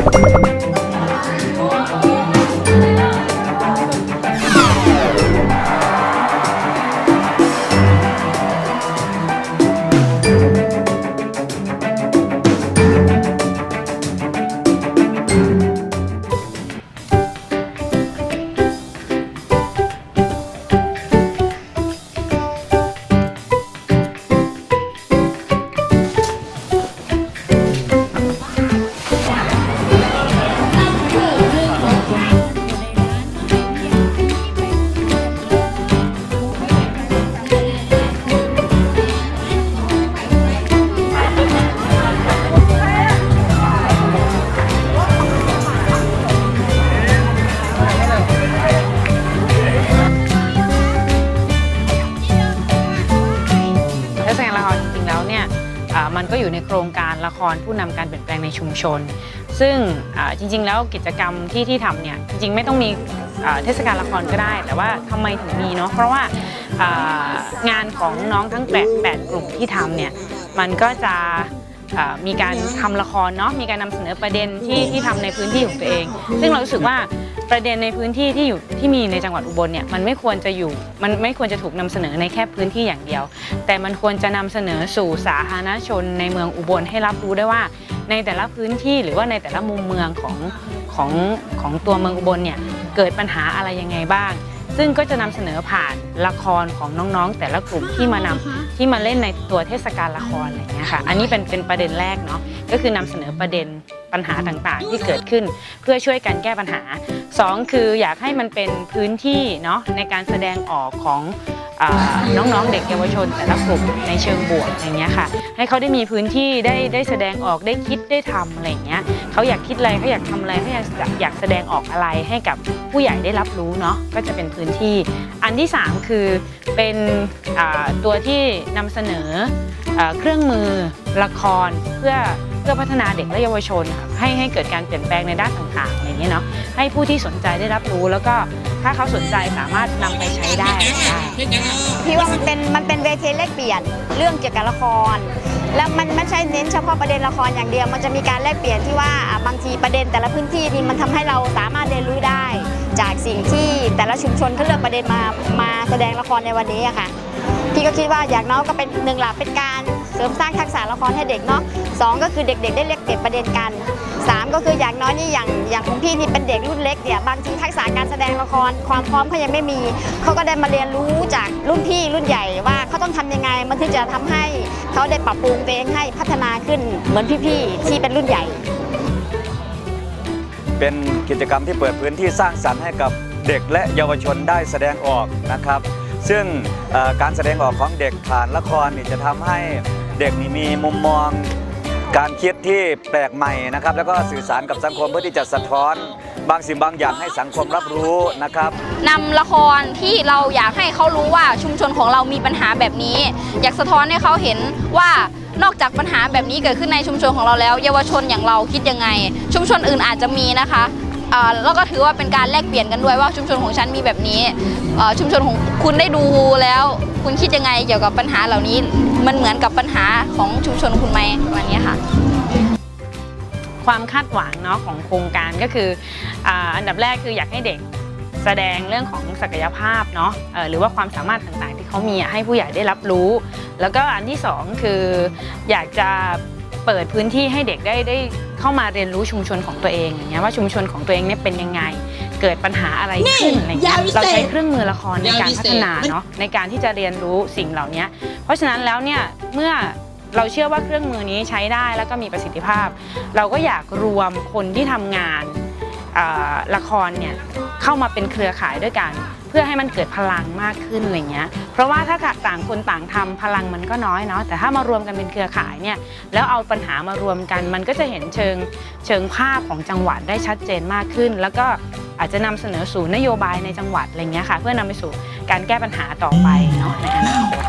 you มันก็อยู่ในโครงการละครผู้นำการเปลี่ยนแปลงในชุมชน ซึ่งจริง ๆ แล้วกิจกรรมที่ที่ทำเนี่ยจริง ๆ ไม่ต้องมีเทศกาลละครก็ได้ แต่ว่าทำไมถึงมีเนาะเพราะว่าอ่างานของน้องทั้งแปดแปดกลุ่มที่ทำเนี่ยมันก็จะ อ่ามีการทำละครเนาะมีการนำเสนอประเด็นที่ที่ทำในพื้นที่ของตัวเอง ซึ่งเรารู้สึกว่าประเด็นในพื้นที่ที่อยู่ที่มีในจังหวัดอุบลเนี่ยมันไม่ควรจะอยู่มันไม่ควรจะถูกนำเสนอในแค่พื้นที่อย่างเดียว แต่มันควรจะนำเสนอสู่สาธารณชนในเมืองอุบลให้รับรู้ได้ว่า ในแต่ละพื้นที่หรือว่าในแต่ละมุมเมืองของของของตัวเมืองอุบลเนี่ยเกิดปัญหาอะไรยังไงบ้าง ซึ่งก็จะนำเสนอผ่านละครของน้องๆ แต่ละกลุ่มที่มานำที่มาเล่นในตัวเทศกาลละครอะไรอย่างเงี้ยค่ะ อันนี้เป็นเป็นประเด็นแรกเนาะก็คือนำเสนอประเด็นปัญหาต่างๆ ที่เกิดขึ้นเพื่อช่วยกันแก้ปัญหาสองคืออยากให้มันเป็นพื้นที่เนาะในการแสดงออกของอ่า น้องๆเด็กเยาวชนแต่ละกลุ่มในเชิงบวกอย่างเงี้ยค่ะ ให้เขาได้มีพื้นที่ได้ได้แสดงออกได้คิดได้ทำอะไรเงี้ยเขาอยากคิดอะไรเขาอยากทำอะไรเขาอยากอยากแสดงออกอะไรให้กับผู้ใหญ่ได้รับรู้เนาะก็จะเป็นพื้นที่ อันที่สามคือเป็นตัวที่นำเสนอเครื่องมือละครเพื่อ เพื่อพัฒนาเด็กและเยาวชนค่ะให้ให้เกิดการเปลี่ยนแปลงในด้านต่างๆอะไรอย่างเงี้ยเนาะให้ผู้ที่สนใจได้รับรู้แล้วก็ถ้าเขาสนใจสามารถนำไปใช้ได้ได้พี่ว่ามันเป็นมันเป็นเวทีแลกเปลี่ยนเรื่องเกี่ยวกับละคร แล้วมันไม่ใช่เน้นเฉพาะประเด็นละครอย่างเดียว มันจะมีการแลกเปลี่ยนที่ว่าอะบางทีประเด็นแต่ละพื้นที่นี่มันทำให้เราสามารถเรียนรู้ได้ จากสิ่งที่แต่ละชุมชนเขาเลือกประเด็นมามาแสดงละครในวันนี้อะค่ะ พี่ก็คิดว่าอย่างน้อยก็เป็นหนึ่งหลักเป็นการ ริมสร้างทักษะละครให้เด็กเนาะสองก็คือเด็กๆ ได้เรียกเปลี่ยนประเด็นกันสามก็คืออย่างน้อยนี่อย่างอย่างของพี่นี่เป็นเด็กรุ่นเล็กเนี่ยบางทีทักษะการแสดงละครความพร้อมเขายังไม่มีเขาก็ได้มาเรียนรู้จากรุ่นพี่รุ่นใหญ่ว่าเขาต้องทำยังไงมันถึงจะทำให้เขาได้ปรับปรุงตัวเองให้พัฒนาขึ้นเหมือนพี่ๆที่เป็นรุ่นใหญ่ เป็นกิจกรรมที่เปิดพื้นที่สร้างสรรค์ให้กับเด็กและเยาวชนได้แสดงออกนะครับ ซึ่งการแสดงออกของเด็กผ่านละครนี่จะทำให้ เด็กนี่มีมุมมองการคิดที่แปลกใหม่นะครับ แล้วก็สื่อสารกับสังคมเพื่อที่จะสะท้อน บางสิ่งบางอย่างให้สังคมรับรู้นะครับนำละครที่เราอยากให้เขารู้ว่าชุมชนของเรามีปัญหาแบบนี้ อยากสะท้อนให้เขาเห็นว่านอกจากปัญหาแบบนี้เกิดขึ้นในชุมชนของเราแล้ว เยาวชนอย่างเราคิดยังไง ชุมชนอื่นอาจจะมีนะคะแล้วก็ถือว่าเป็นการแลกเปลี่ยนกันด้วยว่าชุมชนของฉันมีแบบนี้ชุมชนของคุณได้ดูแล้ว คุณคิดยังไงเกี่ยวกับปัญหาเหล่านี้ มันเหมือนกับปัญหาของชุมชนคุณไหมประมาณนี้ค่ะ ความคาดหวังเนาะของโครงการก็คืออันดับแรกคืออยากให้เด็กแสดงเรื่องของศักยภาพเนาะหรือว่าความสามารถต่างๆ ที่เขามีให้ผู้ใหญ่ได้รับรู้ แล้วก็อันที่สองคืออยากจะเปิดพื้นที่ให้เด็กได้ได้เข้ามาเรียนรู้ชุมชนของตัวเองอย่างเงี้ยว่าชุมชนของตัวเองเนี่ยเป็นยังไง เกิดปัญหาอะไรขึ้นอะไรเงี้ยเราใช้เครื่องมือละครในการพัฒนาเนาะในการที่จะเรียนรู้สิ่งเหล่านี้ เพราะฉะนั้นแล้วเนี่ยเมื่อเราเชื่อว่าเครื่องมือนี้ใช้ได้แล้วก็มีประสิทธิภาพ เราก็อยากรวมคนที่ทำงานอ่าละครเนี่ยเข้ามาเป็นเครือข่ายด้วยกัน เพื่อให้มันเกิดพลังมากขึ้นอะไรเงี้ย เพราะว่าถ้าต่างคนต่างทำพลังมันก็น้อยเนาะแต่ถ้ามารวมกันเป็นเครือข่ายเนี่ยแล้วเอาปัญหามารวมกัน มันก็จะเห็นเชิงเชิงภาพของจังหวัดได้ชัดเจนมากขึ้น แล้วก็ อาจจะนำเสนอสู่นโยบายในจังหวัดอะไรเงี้ยค่ะ เพื่อนำไปสู่การแก้ปัญหาต่อไปเนาะในอนาคต